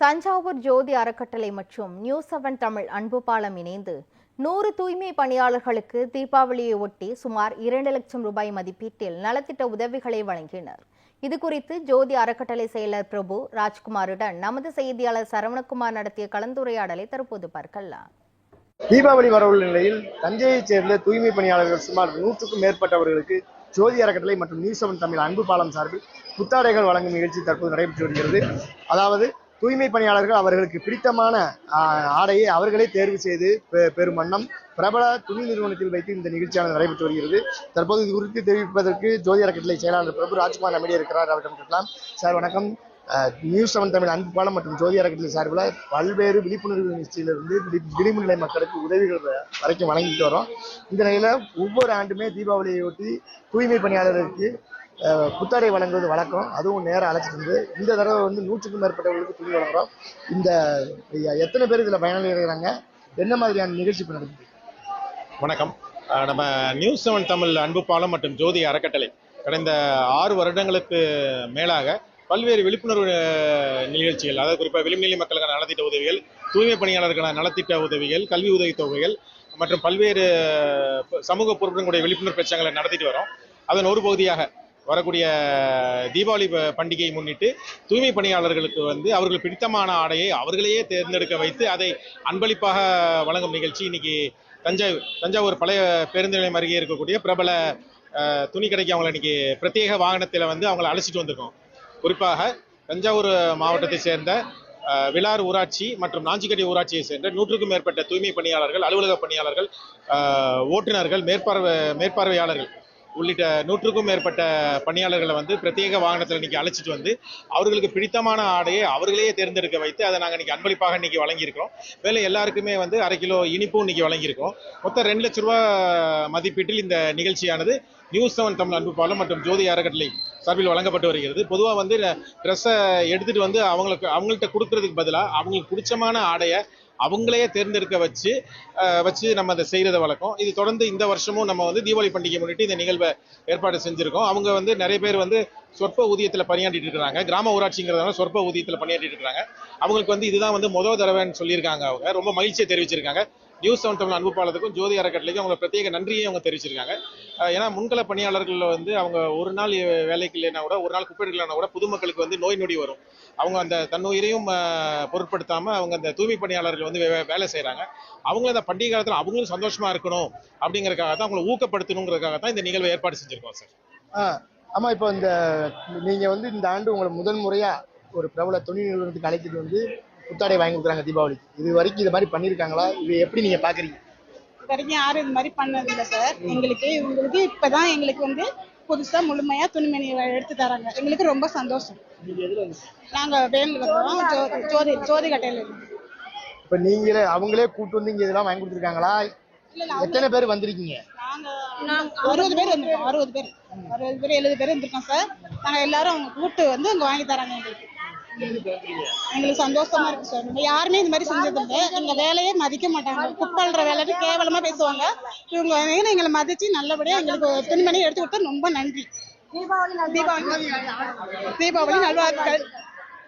தஞ்சாவூர் ஜோதி அறக்கட்டளை மற்றும் new seven Tamil அன்புபாலம் இணைந்து நூறு தூய்மை பணியாளர்களுக்கு தீபாவளியை ஒட்டி சுமார் இரண்டு லட்சம் ரூபாய் மதிப்பீட்டில் நலத்திட்ட உதவிகளை வழங்கினர். இது குறித்து ஜோதி அறக்கட்டளை செயலர் பிரபு ராஜ்குமாருடன் நமது செய்தியாளர் சரவணகுமார் நடத்திய கலந்துரையாடலை தற்போது பார்க்கலாம். தீபாவளி வரவுள்ள நிலையில் தஞ்சையைச் சேர்ந்த தூய்மை பணியாளர்கள் சுமார் நூற்றுக்கும் மேற்பட்டவர்களுக்கு ஜோதி அறக்கட்டளை மற்றும் நியூஸ் செவன் தமிழ் அன்பு பாலம் சார்பில் புத்தாடைகள் வழங்கும் நிகழ்ச்சி தற்போது நடைபெற்று வருகிறது. அதாவது தூய்மை பணியாளர்கள் அவர்களுக்கு பிடித்தமான ஆடையை அவர்களே தேர்வு செய்து பெ- வண்ணம் பிரபல துணி நிறுவனத்தில் வைத்து இந்த நிகழ்ச்சியானது நடைபெற்று வருகிறது. தற்போது இது குறித்து தெரிவிப்பதற்கு ஜோதி அறக்கட்டளை செயலாளர் பிரபு ராஜ்குமார் நம்மிடையே இருக்கிறார். அவரிடம் கேட்கலாம். சார் வணக்கம். அஹ், நியூஸ் செவன் தமிழ் அன்பு மற்றும் ஜோதி அறக்கட்டளை சார்பில் பல்வேறு விழிப்புணர்வு நிகழ்ச்சியிலிருந்து விழி- விளிம்பு நிலை மக்களுக்கு உதவிகள் வ- வரைக்கும் வழங்கிட்டு வரோம். இந்த நிலையில ஒவ்வொரு ஆண்டுமே தீபாவளியையொட்டி தூய்மை பணியாளர்களுக்கு புத்தாடை வழங்குவது வழக்கம். அதுவும் நேரம் அழைச்சிட்டு இருந்து இந்த தடவை வந்து நூற்றுக்கும் மேற்பட்டவர்களுக்கு துணி வழங்குறோம். இந்த எத்தனை பேர் இதில் பயனடைகிறாங்க என்ன மாதிரியான நிகழ்ச்சி நடந்தது நடக்குது? வணக்கம். நம்ம நியூஸ் செவன் தமிழ் அன்பு பாலம் மற்றும் ஜோதி அறக்கட்டளை. கடந்த ஆறு வருடங்களுக்கு மேலாக பல்வேறு விழிப்புணர்வு நிகழ்ச்சிகள் அதாவது குறிப்பாக விளிம்புநிலை மக்களுக்கான நலத்திட்ட உதவிகள் தூய்மை பணியாளர்களுக்கான நலத்திட்ட உதவிகள் கல்வி உதவித் தொகைகள் மற்றும் பல்வேறு சமூக பொறுப்புகளுடைய விழிப்புணர்வு பிரச்சனைகளை நடத்திட்டு வரோம். அதன் ஒரு பகுதியாக வரக்கூடிய தீபாவளி பண்டிகையை முன்னிட்டு தூய்மை பணியாளர்களுக்கு வந்து அவர்கள் பிடித்தமான ஆடையை அவர்களையே தேர்ந்தெடுக்க வைத்து அதை அன்பளிப்பாக வழங்கும் நிகழ்ச்சி இன்னைக்கு தஞ்சாவூர் தஞ்சாவூர் பழைய பேருந்து நிலையம் அருகே இருக்கக்கூடிய பிரபல துணி கடைக்கு அவங்களை இன்னைக்கு பிரத்யேக வாகனத்தில் வந்து அவங்களை அழைச்சிட்டு வந்திருக்கோம். குறிப்பாக தஞ்சாவூர் மாவட்டத்தை சேர்ந்த விழார் ஊராட்சி மற்றும் நாஞ்சிக்கடி ஊராட்சியை சேர்ந்த நூற்றுக்கும் மேற்பட்ட தூய்மை பணியாளர்கள் அலுவலக பணியாளர்கள் ஓட்டுநர்கள் மேற்பார்வை மேற்பார்வையாளர்கள் உள்ளிட்ட நூற்றுக்கும் மேற்பட்ட பணியாளர்களை வந்து பிரத்யேக வாகனத்தில் இன்னைக்கு அழைச்சிட்டு வந்து அவர்களுக்கு பிடித்தமான ஆடையை அவர்களே தேர்ந்தெடுக்க வைத்து அதை நாங்கள் இன்னைக்கு அன்பளிப்பாக இன்னைக்கு வழங்கியிருக்கிறோம். மேலும் எல்லாருக்குமே வந்து அரை கிலோ இனிப்பும் இன்னைக்கு வழங்கியிருக்கோம் மொத்தம் ரெண்டு லட்ச ரூபா மதிப்பீட்டில் இந்த நிகழ்ச்சியானது நியூஸ் செவன் தமிழ் அன்பு பாலம் மற்றும் ஜோதி அறக்கட்டளை சார்பில் வழங்கப்பட்டு வருகிறது. பொதுவாக வந்து ட்ரெஸ்ஸை எடுத்துகிட்டு வந்து அவங்களுக்கு அவங்கள்ட்ட கொடுக்கறதுக்கு பதிலாக அவங்களுக்கு பிடிச்சமான ஆடையை அவங்களே தேர்ந்தெடுக்க வச்சு வச்சு நம்ம அதை செய்கிறத வழக்கம். இது தொடர்ந்து இந்த வருஷமும் நம்ம வந்து தீபாவளி பண்டிகை முன்னிட்டு இந்த நிகழ்வை ஏற்பாடு செஞ்சுருக்கோம். அவங்க வந்து நிறைய பேர் வந்து சொற்ப ஊதியத்தில் பணியாற்றிட்டு இருக்கிறாங்க. கிராம ஊராட்சிங்கிறதுனால சொற்ப ஊதியத்தில் பணியாற்றிட்டு இருக்கிறாங்க. அவங்களுக்கு வந்து இதுதான் வந்து முதல் தடவைன்னு சொல்லியிருக்காங்க அவங்க. ரொம்ப மகிழ்ச்சியை தெரிவிச்சிருக்காங்க. நியூஸ் செவன் தமிழ் அன்பு பாலத்துக்கும் ஜோதி அறக்கட்டளைக்கும் அவங்க பிரத்யேக நன்றியை அவங்க தெரிவிச்சிருக்காங்க. ஏன்னா முன்கள பணியாளர்கள் வந்து அவங்க ஒரு நாள் வேலைக்கு இல்லைன்னா கூட ஒரு நாள் குப்பை எடுக்கலன்னா கூட பொதுமக்களுக்கு வந்து நோய் நொடி வரும். அவங்க அந்த தன்னுயிரையும் பொருட்படுத்தாமல் பொருட்படுத்தாம அவங்க அந்த தூய்மை பணியாளர்கள் வந்து வே- வேலை செய்கிறாங்க அவங்களும் அந்த பண்டிகை காலத்தில் அவங்களும் சந்தோஷமா இருக்கணும் அப்படிங்கிறதுக்காக தான் அவங்களை ஊக்கப்படுத்தணுங்கிறதுக்காக தான் இந்த நிகழ்வை ஏற்பாடு செஞ்சிருக்கோம் சார். ஆஹ் ஆமா இப்போ இந்த நீங்க வந்து இந்த ஆண்டு உங்களை முதல் முறையா ஒரு பிரபல தொழில் நிறுவனத்துக்கு அழைச்சிட்டு வந்து புத்தாடை வாங்கி கொடுக்குறாங்க தீபாவளிக்கு. இது வரைக்கும் இது மாதிரி பண்ணியிருக்காங்களா? இது எப்படி நீங்க பாக்குறீங்க? இது வரைக்கும் யாரும் இது மாதிரி பண்ணது இல்லை சார். எங்களுக்கு இவங்களுக்கு இப்பதான் எங்களுக்கு வந்து புதுசா முழுமையா துணிமணி எடுத்து தராங்க. எங்களுக்கு ரொம்ப சந்தோஷம். நாங்க வேலூர் வந்தோம் ஜோதி ஜோதி கட்டையில இப்ப நீங்களே அவங்களே கூட்டு வந்து இங்க இதெல்லாம் வாங்கி கொடுத்துருக்காங்களா? எத்தனை பேர் வந்திருக்கீங்க? நாங்க அறுபது பேர் வந்திருக்கோம் அறுபது பேர். அறுபது பேர் எழுபது பேர் வந்திருக்கோம் சார். நாங்க எல்லாரும் அவங்க கூட்டு வந்து இங்க வாங்கி தராங்க எங்களுக்கு. எங்களுக்கு சந்தோஷமா இருக்கு சார். இங்க யாருமே இந்த மாதிரி செஞ்சதில்லை. எங்க வேலையே மதிக்க மாட்டாங்க. குப்பல்ற வேலைன்னு கேவலமா பேசுவாங்க. இவங்க எங்களை மதிச்சு நல்லபடியா எங்களுக்கு துணிமணி எடுத்து கொடுத்தா ரொம்ப நன்றி. தீபாவளி தீபாவளி நல்வாழ்த்துக்கள்.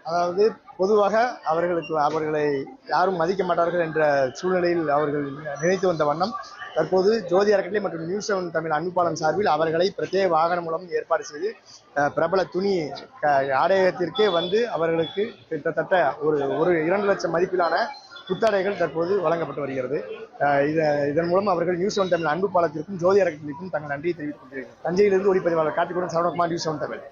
அதாவது பொதுவாக அவர்களுக்கு அவர்களை யாரும் மதிக்க மாட்டார்கள் என்ற சூழ்நிலையில் அவர்கள் நினைத்து வந்த வண்ணம் தற்போது ஜோதி அறக்கட்டளை மற்றும் நியூஸ் செவன் தமிழ் அன்புபாலம் சார்பில் அவர்களை பிரத்யேக வாகனம் மூலம் ஏற்பாடு செய்து பிரபல துணி க- ஆடையகத்திற்கே வந்து அவர்களுக்கு கிட்டத்தட்ட ஒரு ஒரு இரண்டு லட்சம் மதிப்பிலான புத்தாடைகள் தற்போது வழங்கப்பட்டு வருகிறது. இதன் மூலம் அவர்கள் நியூஸ் செவன் தமிழ் அன்பு பாலத்திற்கும் ஜோதி அறக்கட்டளைக்கும் தங்கள் நன்றியை தெரிவித்துக் கொண்டிருக்கிறார் தஞ்சையிலிருந்து ஒளிப்பதிவாளர் காட்டிக்குடன் சரவணகுமார் நியூஸ் செவன் தமிழ்.